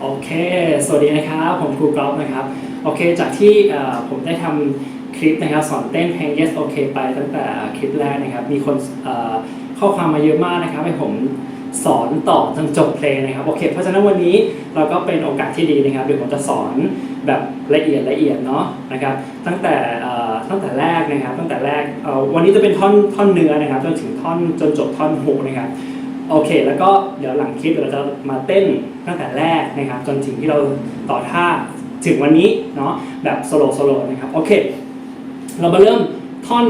โอเค สวัสดีนะครับ ผมครูกอล์ฟนะครับ โอเค จากที่ผมได้ทำคลิปนะครับสอนเต้นเพลง Yes OK ไปตั้งแต่คลิปแรกนะครับ มีคนเข้อความมาเยอะมากนะครับ ให้ผมสอนต่อจนจบเพลงนะครับ โอเค เพราะฉะนั้นวันนี้เราก็เป็นโอกาสที่ดีนะครับ เดี๋ยวผมจะสอนแบบละเอียดละเอียดเนาะนะครับ ตั้งแต่ตั้งแต่แรกนะครับ ตั้งแต่แรกวันนี้จะเป็นท่อนท่อนเนื้อนะครับ จนถึงท่อนจนจบท่อนฮุกนะครับ โอเค แล้วก็เดี๋ยวหลังคลิปเราจะมาเต้นตั้งแต่แรกนะครับ จนถึงที่เราต่อท่าถึงวันนี้เนาะแบบโซโล่โซโล่นะครับโอเค เรามาเริ่มท่อน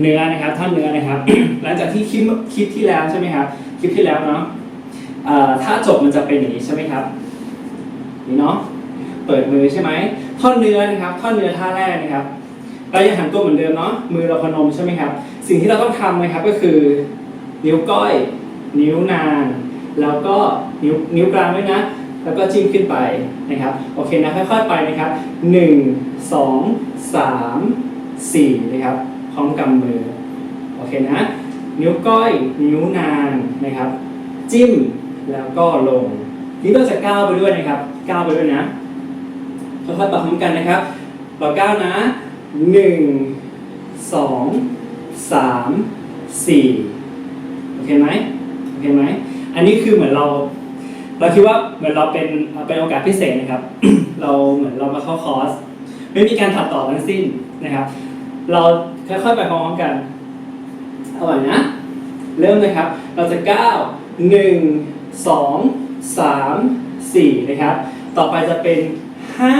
เนื้อนะครับ ท่อนเนื้อนะครับ หลังจากที่คลิปคลิปที่แล้วใช่ไหมครับคลิปที่แล้วเนาะเอ่อถ้าจบมันจะเป็นอย่างนี้ใช่ไหมครับนี่เนาะเปิดมือใช่ไหมท่อนเนื้อนะครับ ท่อนเนื้อท่าแรกนะครับเรายังหันตัวเหมือนเดิมเนาะมือเราพนมใช่ไหมครับ สิ่งที่เราต้องทำนะครับก็คือ นิ้วก้อย นิ้วนาง แล้วก็นิ้วนิ้วกลางด้วยนะ แล้วก็จิ้มขึ้นไปนะครับ โอเคนะ ค่อยๆไปนะครับ 1 2 3 4 นะครับ พร้อมกำมือ โอเคนะ นิ้วก้อย นิ้วนางนะครับ จิ้ม แล้วก็ลง นี่เราจะก้าวไปด้วยนะครับ ก้าวไปด้วยนะ ค่อยๆไปพร้อมกันนะครับเราก้าวนะ 1 2 3 4 โอเคไหม โอเคไหมอันนี้คือเหมือนเรา เราคิดว่าเหมือนเราเป็นเป็นโอกาสพิเศษนะครับ เราเหมือนเรามาเข้าคอร์สไม่มีการตัดต่อทั้งสิ้นนะครับ เราค่อยๆไปพร้อมกันเอาใหม่นะ เริ่มนะครับ เราจะก้าวหนึ่งสองสามสี่นะครับ ต่อไปจะเป็นห้า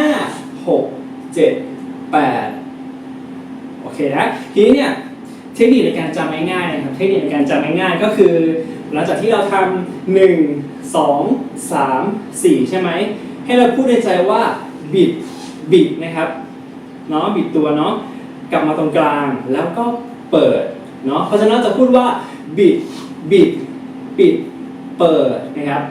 หกเจ็ดแปดโอเคนะ ทีนี้เนี่ย เทคนิคในการจำง่ายๆนะครับ เทคนิคในการจำง่ายๆก็คือ หลังจากที่เราทำหนึ่งสองสามสี่ใช่ไหม ให้เราพูดในใจว่าบิดบิดนะครับเนาะบิดตัวเนาะกลับมาตรงกลางแล้วก็เปิดเนาะเพราะฉะนั้นจะพูดว่าบิดบิดปิดเปิดนะครับ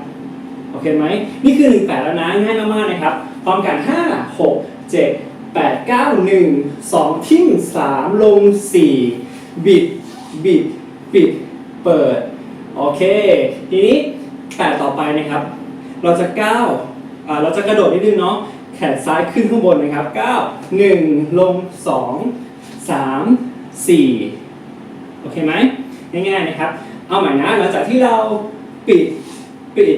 โอเคไหมนี่คือ1 8แล้วนะง่ายมากๆนะครับพร้อมกัน 5 6 7 8 9 1 2 ทิ้ง 3 ลง 4 บิดบิดปิดเปิด โอเค ทีนี้แปดต่อไปนะครับ เราจะก้าวเราจะกระโดดนิดนึงเนาะแขนซ้ายขึ้นข้างบนนะครับก้าวหนึ่งลงสองสามสี่โอเคไหมง่ายๆนะครับ เอาใหม่นะหลังจากที่เราปิดปิด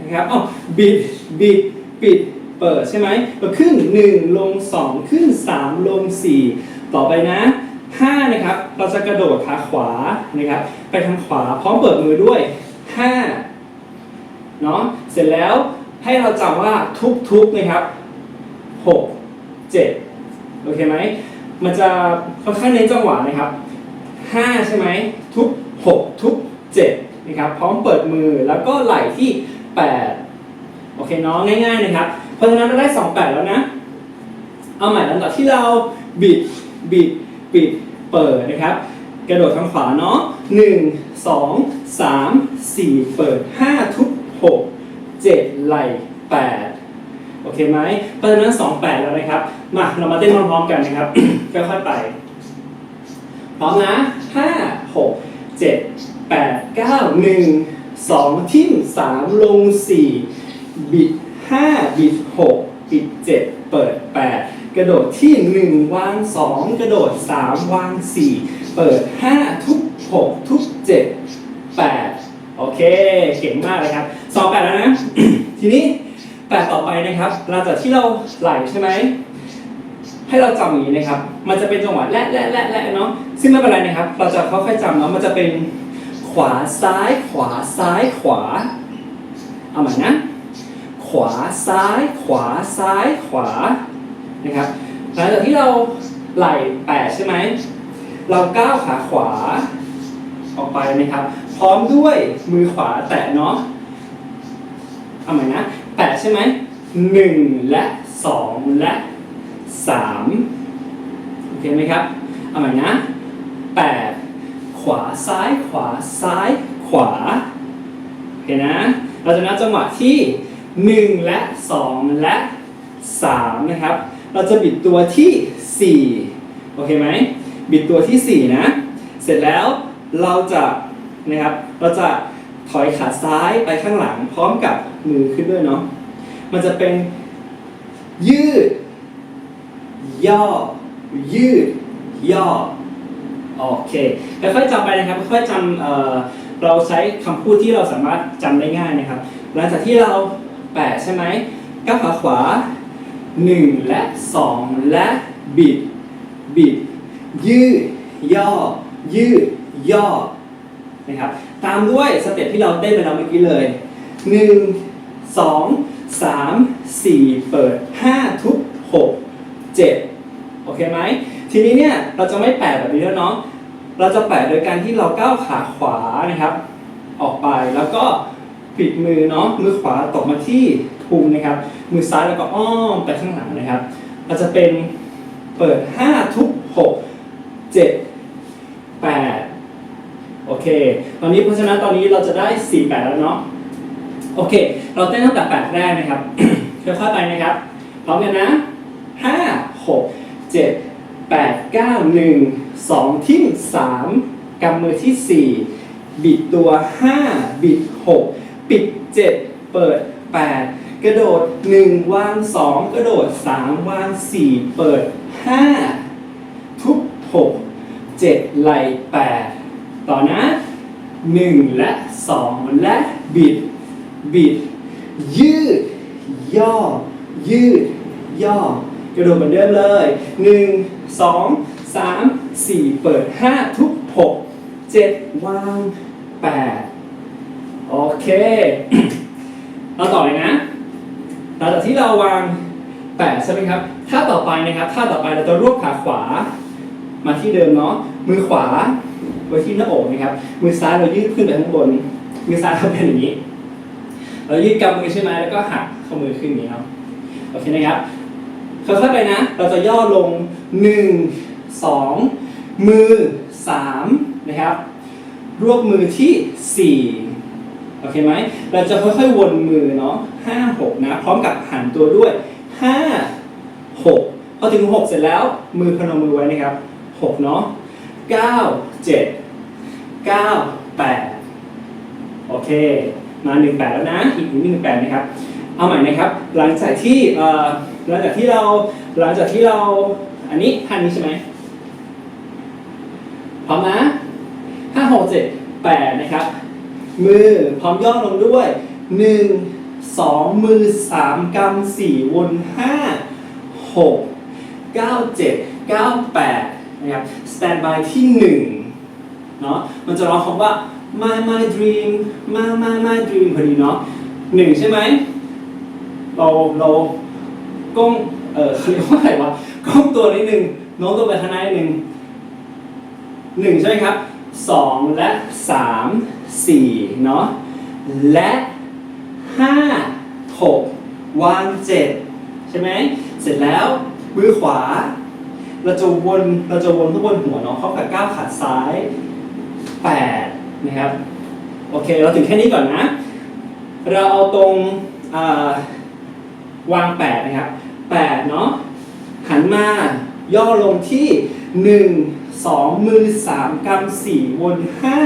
นะครับอ๋อบิดบิดปิดเปิดใช่ไหมเราขึ้น 1 ลง 2 ขึ้น 3 ลง 4 ต่อไปนะ 5นะครับเราจะกระโดดขาขวานะครับไปทางขวาพร้อมเปิดมือด้วย5เนาะเสร็จแล้วให้เราจำว่าทุกๆนะครับ 6 7 โอเคไหมมันจะค่อนข้างเน้นจังหวะนะครับ 5 ใช่ไหมทุก 6 ทุก 7 นะครับ พร้อมเปิดมือแล้วก็ไหล่ที่ 8 โอเคเนาะง่ายๆนะครับ เพราะฉะนั้นเราได้ 2 8 แล้วนะ เอาใหม่ลำดับที่เราบิดบิด ปิดเปิดนะครับ กระโดดทางขวาเนาะ1 2 3 4เปิด5ทุก6 7ไหล่8โอเคไหมเพราะฉะนั้น2 8แล้วนะครับ มาเรามาเต้นพร้อมๆกันนะครับ ค่อยๆไป พร้อมนะ5 6 7 8 9 1 2ทิ้ม3ลง4บิด5บิด6บิด7เปิด8 กระโดดที่ 1 วาง 2 กระโดด 3 วาง 4 เปิด 5 ทุก 6 ทุก 7 8 โอเค เก่งมากเลยครับสองแปดแล้วนะ ทีนี้แปดต่อไปนะครับหลังจากที่เราไหลใช่ไหมให้เราจำอย่างนี้นะครับ มันจะเป็นจังหวะและและและและเนาะซึ่งไม่เป็นไรนะครับ เราจะค่อยๆจำเนาะมันจะเป็นขวาซ้ายขวาซ้ายขวาเอาใหม่นะ ขวาซ้ายขวาซ้ายขวา นะครับหลังจากที่เราไหล่แปดใช่ไหม เราก้าวขาขวาออกไปนะครับ พร้อมด้วยมือขวาแตะเนาะเอาใหม่นะ แตะใช่ไหมหนึ่งและสองและสามโอเคไหมครับ เอาใหม่นะแปดขวาซ้ายขวาซ้ายขวาโอเคนะ เราจะนับจังหวะที่หนึ่งและสองและสามนะครับ เราจะบิดตัวที่สี่โอเคไหม บิดตัวที่สี่นะ เสร็จแล้วเราจะนะครับ เราจะถอยขาซ้ายไปข้างหลังพร้อมกับมือขึ้นด้วยเนาะ มันจะเป็นยืด ย่อ ยืด ย่อ โอเคค่อยๆจำไปนะครับ ค่อยๆจำเอ่อเราใช้คำพูดที่เราสามารถจำได้ง่ายนะครับ หลังจากที่เราแปะใช่ไหมก้าวขาขวา 1 และ 2 และบิด บิด ยืด ย่อ ยืด ย่อ นะครับ ตามด้วยสเต็ปที่เราเต้นไปแล้วเมื่อกี้เลย 1 2 3 4 เปิด 5 ทุบ6 7 โอเคไหม ทีนี้เนี่ย เราจะไม่แปะแบบนี้แล้วเนาะ เราจะแปะโดยการที่เราก้าวขาขวานะครับ ออกไปแล้วก็ปิดมือเนาะมือขวาตกมาที่ พุงนะครับ มือซ้ายแล้วก็อ้อมไปข้างหลังนะครับเราจะเป็นเปิด 5 ทุบ6 7 8 โอเค ตอนนี้เพราะฉะนั้นตอนนี้เราจะได้ 4 8 แล้วเนาะ โอเค เราเต้นตั้งแต่แปดแรกนะครับ ค่อยๆไปนะครับ พร้อมกันนะห้าหกเจ็ดแปดเก้าหนึ่งสองทิ้งสามกำมือที่สี่บิดตัวห้าบิดหกปิดเจ็ดเปิดแปด กระโดดหนึ่งวางสองกระโดดสามวางสี่เปิดห้าทุบหกเจ็ดไหลแปดต่อนะหนึ่งและสองและบิด บิด ยืด ย่อ ยืด ย่อ กระโดดเหมือนเดิมเลยหนึ่งสองสามสี่เปิดห้าทุกหกเจ็ดวางแปดโอเค เราต่อเลยนะ หลังจากที่เราวางแปดใช่ไหมครับท่าต่อไปนะครับท่าต่อไปเราจะรวบขาขวา มาที่เดิมเนาะมือขวาไว้ที่หน้าอกนะครับ มือซ้ายเรายืดขึ้นไปข้างบน มือซ้ายเราเป็นอย่างนี้ เรายืดกำมือใช่ไหมแล้วก็หักข้อมือขึ้นอย่างนี้ครับโอเคนะครับค่อยๆไปนะ เราจะย่อลง1 2มือ3นะครับ รวบมือที่4โอเคไหมเราจะค่อยๆวนมือเนาะ5 6นะ พร้อมกับหันตัวด้วย5 6พอถึง6เสร็จแล้วมือพนมมือไว้นะครับ6เนาะ9 7 9 8โอเค มา1 8แปดแล้วนะ อีกหนึ่งแปดนะครับ เอาใหม่นะครับ หลังจากที่เอ่อหลังจากที่เราหลังจากที่เราอันนี้ท่านนี้ใช่ไหมพร้อมนะห้าหกเจ็ดแปดนะครับ มือพร้อมย่อลงด้วยหนึ่งสองมือสามกำสี่วนห้าหกเก้าเจ็ดเก้าแปดนะครับ stand by ที่หนึ่งเนาะมันจะร้องคำว่า my my dream my my my dream พอดีเนาะหนึ่งใช่ไหม เราเราก้มเออเขาเรียกว่าอะไรวะก้มตัวนิดนึงโน้มตัวไปข้างหน้านิดนึงหนึ่งใช่ไหมครับสองและสาม สี่เนาะและห้าหกวางเจ็ดใช่ไหมเสร็จแล้วมือขวา เราจะวนเราจะวนทุกบนหัวเนาะเข้ากับก้าวขาซ้ายแปดนะครับ โอเค เราถึงแค่นี้ก่อนนะ เราเอาตรงาวางแปดนะครับแปดเนาะหันมาย่อลงที่หนึ่งสองมือสามกำสี่วนห้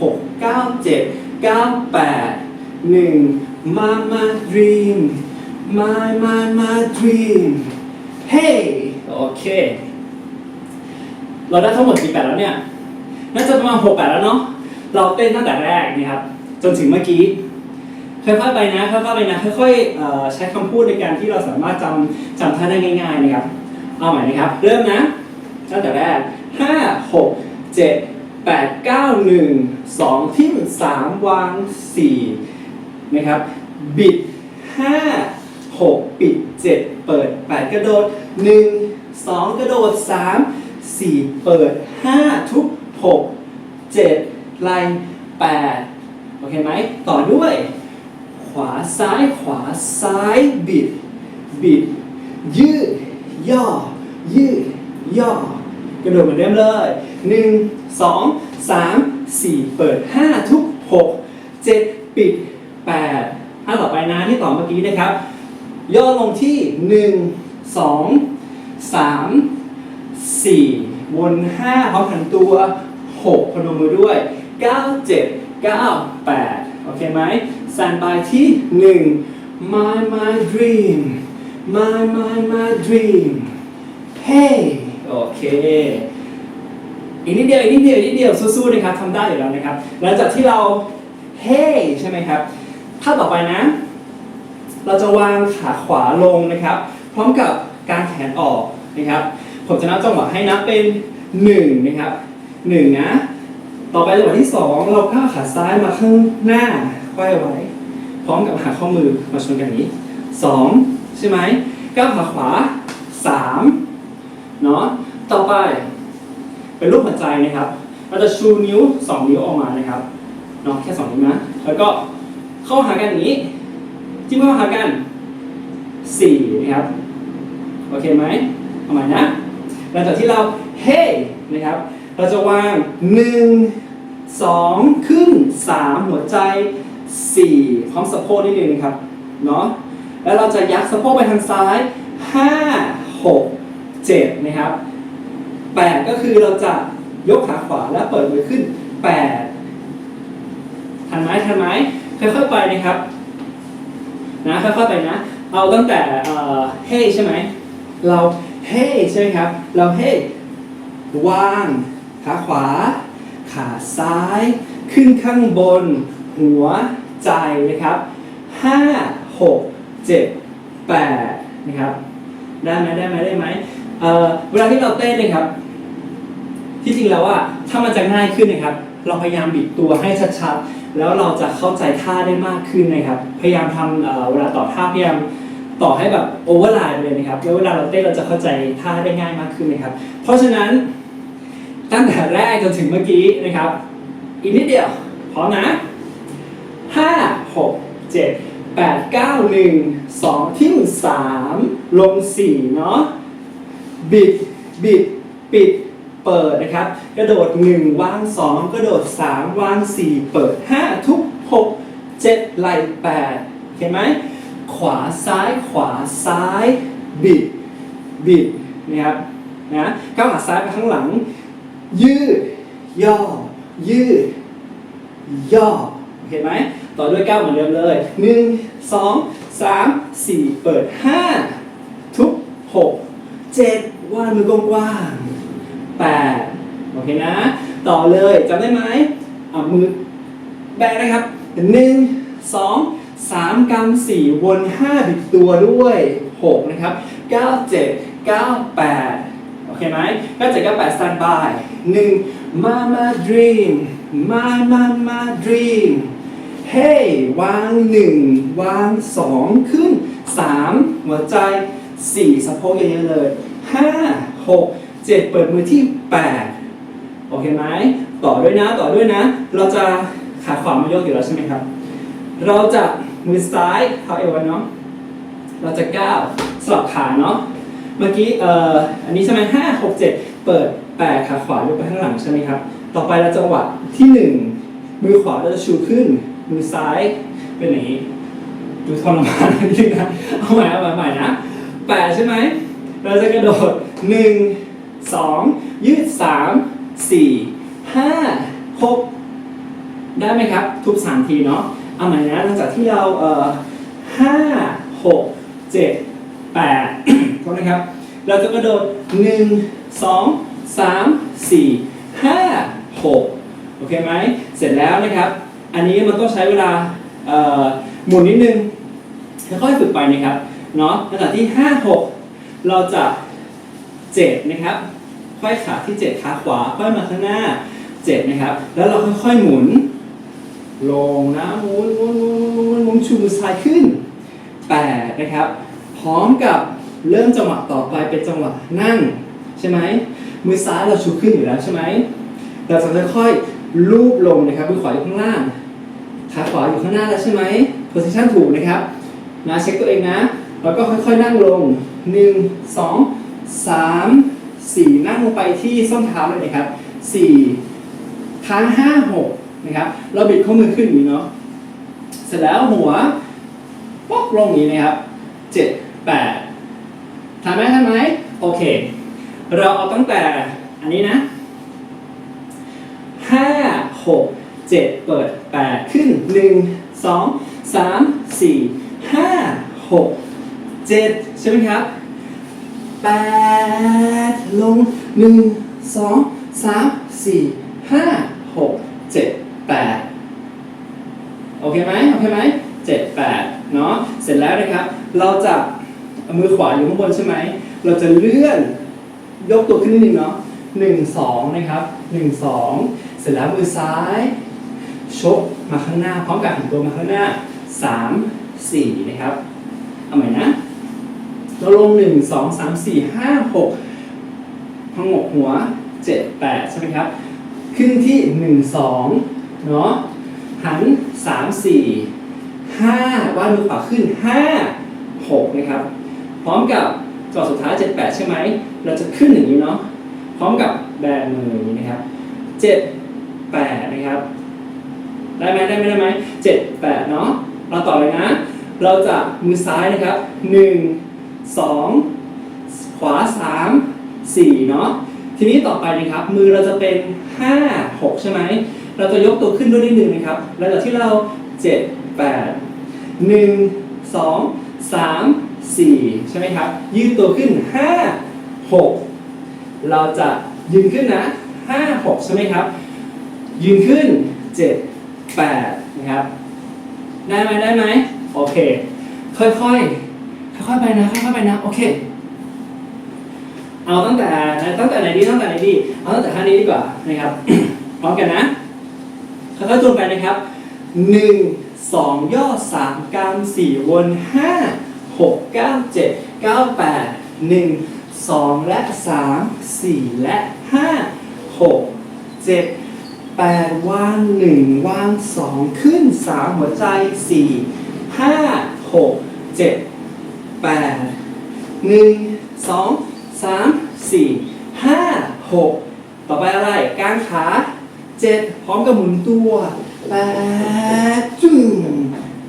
าหกเก้าเจ็ดเก้าแปดหนึ่งมามา dream my my my dream hey โอเค เราได้ทั้งหมดกี่แปดแล้วเนี่ย น่าจะประมาณหกแปดแล้วเนาะ เราเต้นตั้งแต่แรกนะครับ จนถึงเมื่อกี้ค่อยๆไปนะค่อยๆไปนะค่อยๆใช้คำพูดในการที่เราสามารถจำจำท่าได้ง่าย ๆ นะครับ เอาใหม่นะครับ เริ่มนะตั้งแต่แรกห้าหกเจ็ด แปดเก้าหนึ่งสองทิ้มสามวางสี่นะครับ บิดห้าหกปิดเจ็ดเปิดแปดกระโดดหนึ่งสองกระโดดสามสี่เปิดห้าทุบหกเจ็ดไล่แปดโอเคไหม ต่อด้วย ขวาซ้ายขวาซ้ายบิด บิด ยืด ย่อ ยืด ย่อ กระโดดเหมือนเดิมเลยหนึ่งสองสามสี่เปิดห้าทุกหกเจ็ดปิดแปดถ้าต่อไปนะที่ต่อเมื่อกี้นะครับ ย่อลงที่หนึ่งสองสามสี่วนห้าพร้อมหันตัวหกพนมมือด้วยเก้าเจ็ดเก้าแปดโอเคไหม s แ a นบายที่หนึ่ง my my dream my my my dream hey โอเคอีกนิดเดียวอีกนิดเดียวอีกนิดเดียวสู้ๆนะครับทำได้อยู่แล้วนะครับหลังจากที่เรา hey ใช่ไหมครับถ้าต่อไปนะ เราจะวางขาขวาลงนะครับ พร้อมกับการแขนออกนะครับ ผมจะนับจังหวะให้นับเป็น1นะครับ1นะต่อไปจังหวะที่ 2 เราก้าวขาซ้ายมาข้างหน้าควายไว้ พร้อมกับหาข้อมือมาชนกันนี้ 2 ใช่ไหมก้าวขาขวา 3 เนาะต่อไป เป็นรูปหัวใจนะครับ เราจะชูนิ้ว 2 นิ้วออกมานะครับเนาะแค่2นิ้วนะแล้วก็เข้าหากันอย่างนี้ จิ้มเข้าหากัน4นะครับโอเคไหมเอาใหม่นะหลังจากที่เราเฮ้นะครับ เราจะวาง 1 2 ขึ้น 3 หัวใจ 4 พร้อมสะโพกนิดนึงนะครับเนาะแล้วเราจะยักสะโพกไปทางซ้าย 5 6 7 นะครับ 8 ก็คือเราจะยกขาขวาแล้วเปิดมือขึ้น 8 ทันไหมทันไหมค่อยๆไปนะครับ นะค่อยๆไปนะ เอาตั้งแต่เฮ้ใช่ไหม เราเฮ้ใช่ไหมครับ เราเฮ้วางขาขวา ขาซ้าย ขึ้นข้างบน หัวใจนะครับ 5 6 7 8 นะครับ ได้ไหมได้ไหมได้ไหม เวลาที่เราเต้นนะครับ ที่จริงแล้วว่าถ้ามันจะง่ายขึ้นนะครับ เราพยายามบิดตัวให้ชัดๆ แล้วเราจะเข้าใจท่าได้มากขึ้นนะครับ พยายามทำเวลาต่อท่าพยายามต่อให้แบบโอเวอร์ไลน์ไปเลยนะครับ แล้วเวลาเราเต้นเราจะเข้าใจท่าได้ง่ายมากขึ้นนะครับ เพราะฉะนั้นตั้งแต่แรกจนถึงเมื่อกี้นะครับ อีกนิดเดียวพร้อมนะห้าหกเจ็ดแปดเก้าหนึ่งสองทิ้งสามลงสี่เนาะ บิด บิด ปิด เปิดนะครับ กระโดด 1 วาง 2 กระโดด 3 วาง 4 เปิด 5 ทุก 6 7 ไหล่8เห็นไหม ขวาซ้ายขวาซ้าย บิด บิดนะครับนะก้าวขาซ้ายไปข้างหลัง ยืด ย่อ ยืด ย่อ เห็นไหม ต่อด้วยก้าวเหมือนเดิมเลย 1 2 3 4 เปิด 5 ทุก 6 เจ็ดวาดมือกว้างแปดโอเคนะ ต่อเลยจำได้ไหมอะมือแบกนะครับหนึ่งสองสามกรัมสี่วนห้าบิดตัวด้วยหกนะครับเก้าเจ็ดเก้าแปดโอเคไหมเก้าเจ็ดเก้าแปดสแตนบายหนึ่งมามาดรีมมามามาดรีมเฮ้วางหนึ่งวางสองขึ้นสามหัวใจ สี่สะโพกเยอะๆเลยห้าหกเจ็ดเปิดมือที่แปดโอเคไหมต่อด้วยนะต่อด้วยนะ เราจะขาขวามายกอยู่แล้วใช่ไหมครับ เราจะมือซ้ายเท้าเอวไว้เนาะเราจะก้าวสลับขาเนาะเมื่อกี้เอ่ออันนี้ใช่ไหมห้าหกเจ็ดเปิดแปดขาขวายกไปข้างหลังใช่ไหมครับ ต่อไปเราจังหวะที่หนึ่งมือขวาเราจะชูขึ้น มือซ้ายเป็นอย่างนี้ดูทรมานนิดนึงนะเอาใหม่เอาใหม่ใหม่นะ แปดใช่ไหม เราจะกระโดดหนึ่งสองยืดสามสี่ห้าหกได้ไหมครับ ทุกสามทีเนาะ เอาใหม่นะหลังจากที่เราเอ่อห้าหกเจ็ดแปดโทษนะครับ เราจะกระโดดหนึ่งสองสามสี่ห้าหกโอเคไหม เสร็จแล้วนะครับ อันนี้มันต้องใช้เวลาหมุนนิดนึงค่อยฝึกไปนะครับ เนาะขณะที่ 5 6 เราจะ 7 นะครับค่อยขาที่ 7 ขาขวาค่อยมาข้างหน้า 7 นะครับ แล้วเราค่อยๆหมุน ลงนะหมุนหมุนหมุนหมุนหมุนชูมือซ้ายขึ้น 8 นะครับ พร้อมกับเริ่มจังหวะต่อไปเป็นจังหวะนั่ง ใช่ไหมมือซ้ายเราชูขึ้นอยู่แล้วใช่ไหมเราจะค่อยๆลูบลงนะครับมือขวาอยู่ข้างล่างขาขวาอยู่ข้างหน้าแล้วใช่ไหม position ถูกนะครับนะเช็คตัวเองนะ แล้วก็ค่อยๆนั่งลง 1 2 3 4 นั่งลงไปที่ส้นเท้าเลยนะครับ 4 ค้าง 5 6 นะครับ เราบิดข้อมือขึ้นอย่างนี้เนาะ เสร็จแล้วหัวป๊อกลงอย่างนี้นะครับ 7 8ทำไหมทำไหมโอเค เราเอาตั้งแต่อันนี้นะห้าหกเจ็ดเปิดแปดขึ้นหนึ่งสองสามสี่ห้าหก เจ็ดใช่ไหมครับแปดลงหนึ่งสองสามสี่ห้าหกเจ็ดแปดโอเคไหมโอเคไหมเจ็ดแปดเนาะเสร็จแล้วนะครับ เราจะมือขวาอยู่ข้างบนใช่ไหม เราจะเลื่อนยกตัวขึ้นนิดนึงเนาะหนึ่งสองนะครับหนึ่งสองเสร็จแล้วมือซ้าย ชกมาข้างหน้า พร้อมกับหันตัวมาข้างหน้าสามสี่นะครับ เอาใหม่นะ เราลงหนึ่งสองสามสี่ห้าหกพงกหัวเจ็ดแปดใช่ไหมครับ ขึ้นที่หนึ่งสองเนาะหันสามสี่ห้าวาดมือขวาขึ้นห้าหกนะครับ พร้อมกับจอดสุดท้ายเจ็ดแปดใช่ไหม เราจะขึ้นอย่างนี้เนาะพร้อมกับแบมืออย่างนี้นะครับเจ็ดแปดนะครับ ได้ไหมได้ไหมได้ไหมเจ็ดแปดเนาะเราต่อเลยนะ เราจะมือซ้ายนะครับหนึ่ง สองขวาสามสี่เนาะทีนี้ต่อไปนะครับ มือเราจะเป็นห้าหกใช่ไหม เราจะยกตัวขึ้นด้วยนิดนึงนะครับ แล้วจากที่เราเจ็ดแปดหนึ่งสองสามสี่ใช่ไหมครับ ยืดตัวขึ้นห้าหกเราจะยืนขึ้นนะห้าหกใช่ไหมครับ ยืนขึ้นเจ็ดแปดนะครับ ได้ไหมได้ไหมโอเค ค่อยๆ ค่อยๆไปนะค่อยๆไปนะโอเค เอาตั้งแต่ตั้งแต่ไหนดีตั้งแต่ไหนดีเอาตั้งแต่ท่านี้ดีกว่านะครับพร้อมกันนะค่อยๆตัวไปนะครับหนึ่งสองย่อสามกลางสี่วนห้าหกเก้าเจ็ดเก้าแปดหนึ่งสองและสามสี่และห้าหกเจ็ดแปดวางหนึ่งวางสองขึ้นสามหัวใจสี่ห้าหกเจ็ด แปดหนึ่งสองสามสี่ห้าหกต่อไปอะไรกางขาเจ็ดพร้อมกับหมุนตัวแปดจึ้ง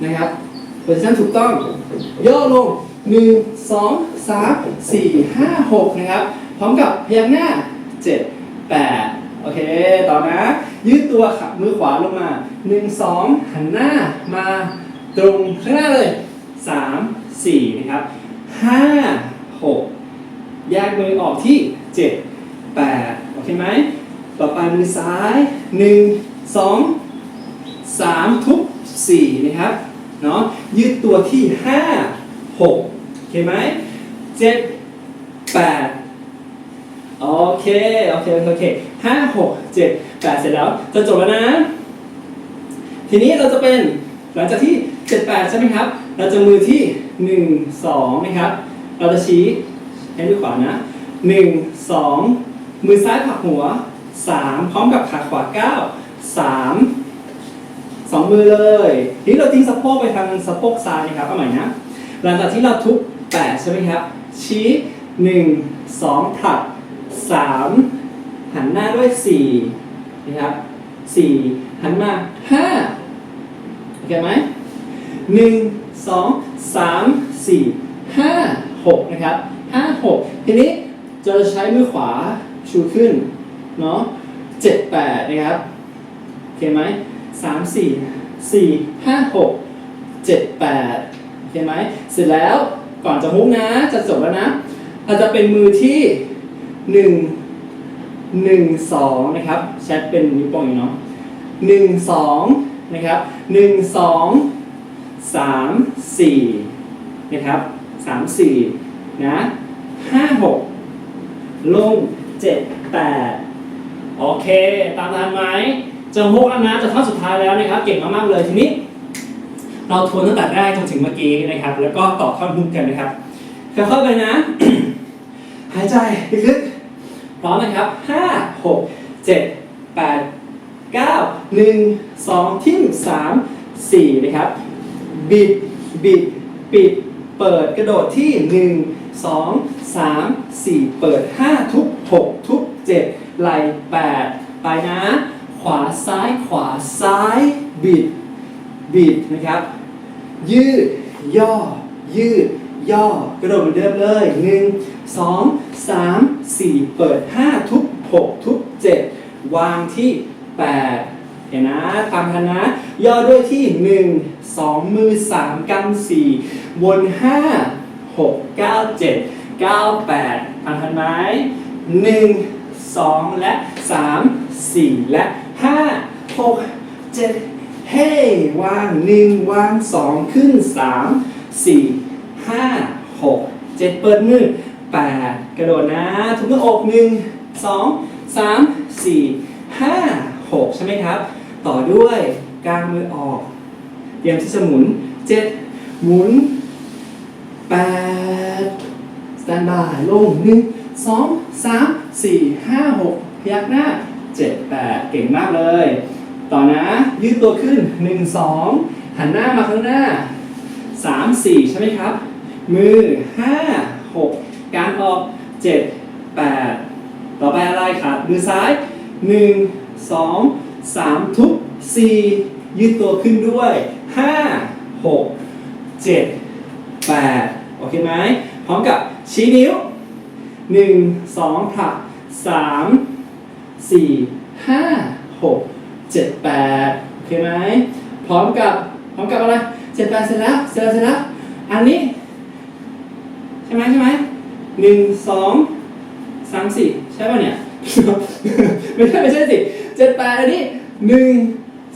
นะครับโพซิชั่นถูกต้องย่อลงหนึ่งสองสามสี่ห้าหกนะครับพร้อมกับพยักหน้าเจ็ดแปดโอเค ต่อนะ ยืดตัวขามือขวาลงมาหนึ่งสองหันหน้ามาตรงข้างหน้าเลยสาม สี่นะครับห้าหกแยกมือออกที่เจ็ดแปดโอเคไหม ต่อไปมือซ้ายหนึ่งสองสามทุกสี่นะครับเนาะยืดตัวที่ห้าหกโอเคไหมเจ็ดแปดโอเค โอเค โอเคห้าหกเจ็ดแปดเสร็จแล้ว จะจบแล้วนะ ทีนี้เราจะเป็นหลังจากที่เจ็ดแปดใช่ไหมครับ เราจะมือที่หนึ่งสองนะครับ เราจะชี้ให้มือขวานะหนึ่งสองมือซ้ายผลักหัวสามพร้อมกับขาขวาเก้าสามสองมือเลยทีนี้เราทิ้งสะโพกไปทางสะโพกซ้ายนะครับเอาใหม่นะ หลังจากที่เราทุบแปดใช่ไหมครับ ชี้หนึ่งสองผลักสามหันหน้าด้วยสี่นะครับสี่หันมาห้าโอเคไหมห นึ่งสองสามสี่ห้าหกนะครับห้าหกทีนี้จะใช้มือขวาชูขึ้น เนาะเจ็ดแปดนะครับ โอเคไหมสามสี่สี่ห้าหกเจ็ดแปดโอเคไหม เสร็จแล้วก่อนจะฮุกนะ จะจบแล้วนะเราจะเป็นมือที่หนึ่งหนึ่งสองนะครับแชทเป็นนิ้วโป้งอยู่เนาะหนึ่งสองนะครับหนึ่งสอง สามสี่นะครับสามสี่นะห้าหกลงเจ็ดแปดโอเค ตามทันไหมจะฮกแล้วนะจะท่อนสุดท้ายแล้วนะครับ เก่งมากๆเลยทีนี้ เราทวนตั้งแต่แรกจนถึงเมื่อกี้นะครับ แล้วก็ต่อท่อนฮุกกันนะครับค่อยๆไปนะ หายใจลึกๆพร้อมนะครับห้าหกเจ็ดแปดเก้าหนึ่งสองทิ้มสามสี่นะครับ บิด บิด ปิด เปิดกระโดดที่ 1 2 3 4 เปิด 5 ทุบ6ทุบ7ไหล8 ไปนะ ขวาซ้ายขวาซ้าย บิด บิดนะครับ ยืด ย่อ ยืด ย่อ กระโดดเหมือนเดิมเลย 1 2 3 4 เปิด 5 ทุบ6ทุบ7วางที่ 8 เห็นนะ ตามทันนะ ย่อด้วยที่ 1 2 มือ 3กำ4วน5 6 9 7 9 8ตามทันไหม1 2 และ 3 4 และ 5 6 7 เฮ้วาง 1 วาง 2 ขึ้น 3 4 5 6 7 เปิดมือ 8 กระโดดนะถุบหน้าอก 1 2 3 4 5 6 ใช่ไหมครับ ต่อด้วยกลางมือออก เตรียมที่จะหมุน 7 หมุน 8 สแตนบายลง 1 2 3 4 5 6พยักหน้า 7 8 เก่งมากเลย ต่อนะยืดตัวขึ้น 1 2 หันหน้ามาข้างหน้า 3 4 ใช่ไหมครับ มือ 5 6 การออก 7 8 ต่อไปอะไรครับ มือซ้าย 1 2 3ทุบ4ยืดตัวขึ้นด้วย5 6 7 8โอเคไหมพร้อมกับชี้นิ้ว1 2ผลัก3 4 5 6 7 8โอเคไหมพร้อมกับพร้อมกับอะไร7 8เสร็จแล้วเสร็จแล้วเสร็จแล้วอันนี้ ใช่ไหมใช่ไหมหนึ่งสองสามสี่ใช่ป่ะเนี่ย ไม่ใช่ไม่ใช่สิ จ็ดแปดอันนี้หนึ่ง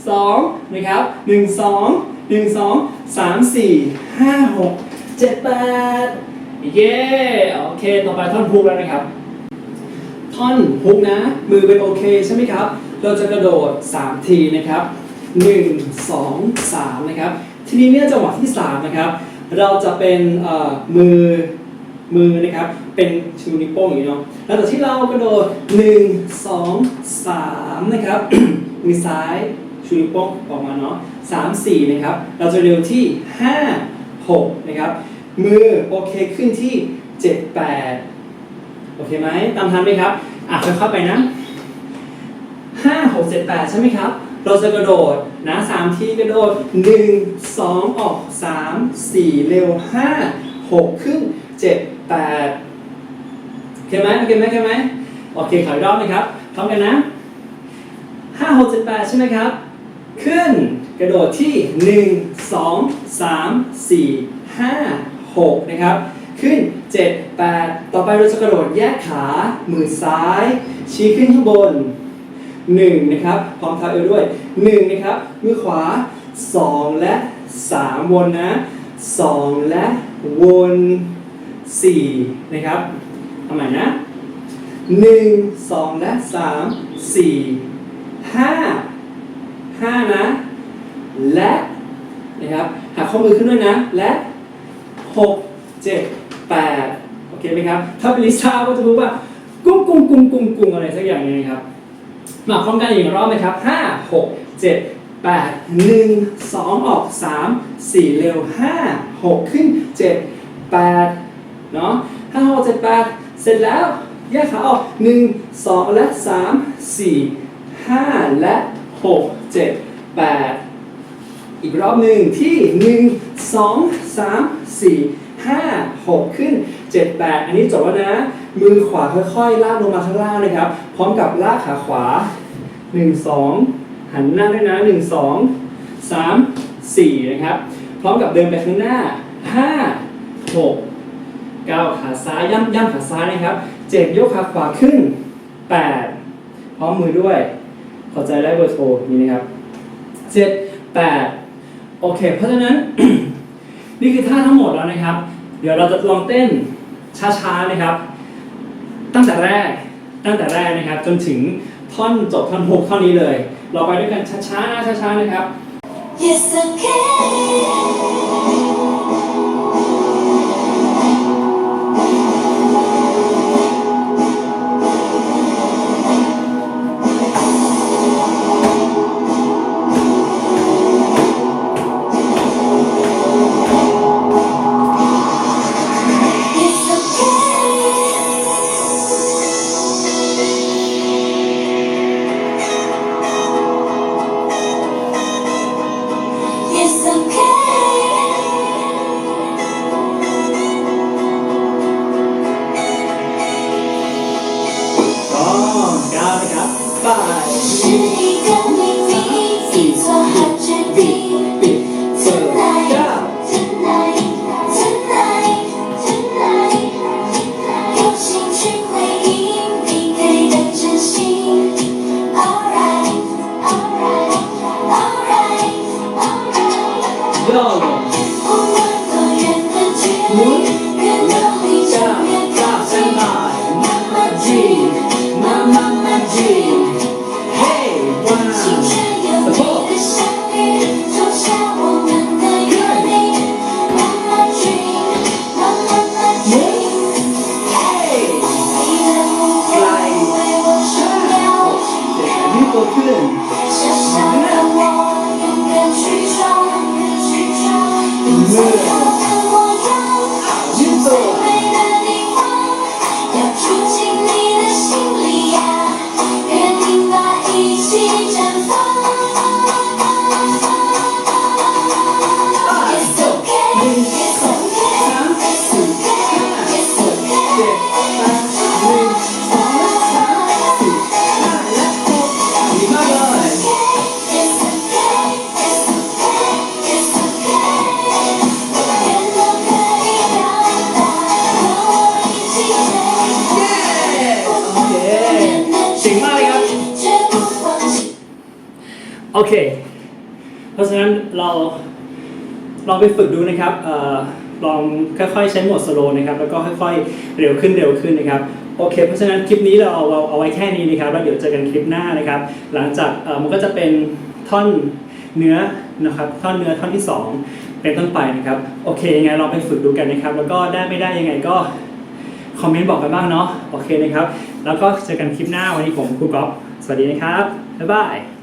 สองนะครับหนึ่งสองหนึ่งสองสามสี่ห้าหกเจ็ดแปดเย้โอเค ต่อไปท่อนฮุกแล้วนะครับ ท่อนฮุกนะ มือเป็นโอเคใช่ไหมครับ เราจะกระโดด 3 ทีนะครับ 1 2 3 นะครับ ทีนี้เนี่ยจังหวะที่ 3 นะครับ เราจะเป็นเอ่อมือมือนะครับ เป็นชูนิ้วโป้งอย่างนี้เนาะแล้วแต่ที่เรากระโดด 1 2 3นะครับ มือซ้ายชูนิ้วโป้งออกมาเนาะ3 4นะครับ เราจะเร็วที่ 5 6นะครับ มือโอเคขึ้นที่ 7 8 โอเคไหมตามทันไหมครับ อะค่อยๆไปนะห้าหกเจ็ดแปดใช่ไหมครับ เราจะกระโดดนะสามทีกระโดดหนึ่งสองออกสามสี่เร็วห้าหกขึ้นเจ็ดแปดโอเคไหมโอเคไหมโอเคไหมโอเคขออีกรอบนะครับพร้อมกันนะ ห้าหกเจ็ดแปดใช่ไหมครับ ขึ้นกระโดดที่หนึ่งสองสามสี่ห้าหกนะครับ ขึ้น 7 8 ต่อไปเราจะกระโดดแยกขามือซ้าย ชี้ขึ้นข้างบน 1 นะครับพร้อมเท้าเอวด้วย 1 นะครับ มือขวา 2 และ 3 วนนะ 2 และวน4 นะครับเอาใหม่นะ 1 2 และ 3 4 5 5นะ และนะครับหักข้อมือขึ้นด้วยนะ และ6 7 8โอเคไหมครับ ถ้าเป็นลิซ่าก็จะรู้ว่า กุ้งกุ้งกุ้งกุ้งกุ้งอะไรสักอย่างนึงนะครับมาพร้อมกันอีกรอบไหมครับ5 6 7 8 1 2ออก3 4เร็ว5 6ขึ้น7 8เนาะ5 6 7 8เสร็จแล้วแยกขาออก1 2และ3 4 5 และ 6 7 8 อีกรอบหนึ่งที่ 1 2 3 4 5 6 ขึ้น 7 8 อันนี้จบแล้วนะ มือขวาค่อยๆ ลากลงมาข้างล่างนะครับ พร้อมกับลากขาขวา 1 2 หันหน้าด้วยนะ 1 2 3 4 นะครับ พร้อมกับเดินไปข้างหน้า 5 6 9 ขาซ้ายย่ำย่ำขาซ้ายนะครับ 7 ยกขาขวาขึ้น 8 พร้อมมือด้วย ขอใจได้เบอร์โทรนี่นะครับ7 8โอเค เพราะฉะนั้น นี่คือท่าทั้งหมดแล้วนะครับ เดี๋ยวเราจะลองเต้นช้าๆนะครับ ตั้งแต่แรกตั้งแต่แรกนะครับ จนถึงท่อนจบท่อนหกท่านี้เลย เราไปด้วยกันช้าๆช้าๆนะครับ Yes, okay. ลองไปฝึกดูนะครับออลองค่อยๆ ใช้โหมดสโลนะครับแล้วก็ค่อยๆ เร็วขึ้นเร็วขึ้นนะครับโอเค เพราะฉะนั้นคลิปนี้เราเอาเอาเอาไว้แค่นี้นะครับแล้วเดี๋ยวเจอกันคลิปหน้านะครับ หลังจากมันก็จะเป็นท่อนเนื้อนะครับท่อนเนื้อท่อนที่สองเป็นต้นไปนะครับโอเคยังไงลองไปฝึกดูกันนะครับ แล้วก็ได้ไม่ได้ยังไงก็คอมเมนต์บอกกันบ้างเนาะโอเคนะครับ แล้วก็เจอกันคลิปหน้าวันนี้ผมครูก๊อฟสวัสดีนะครับบ๊ายบาย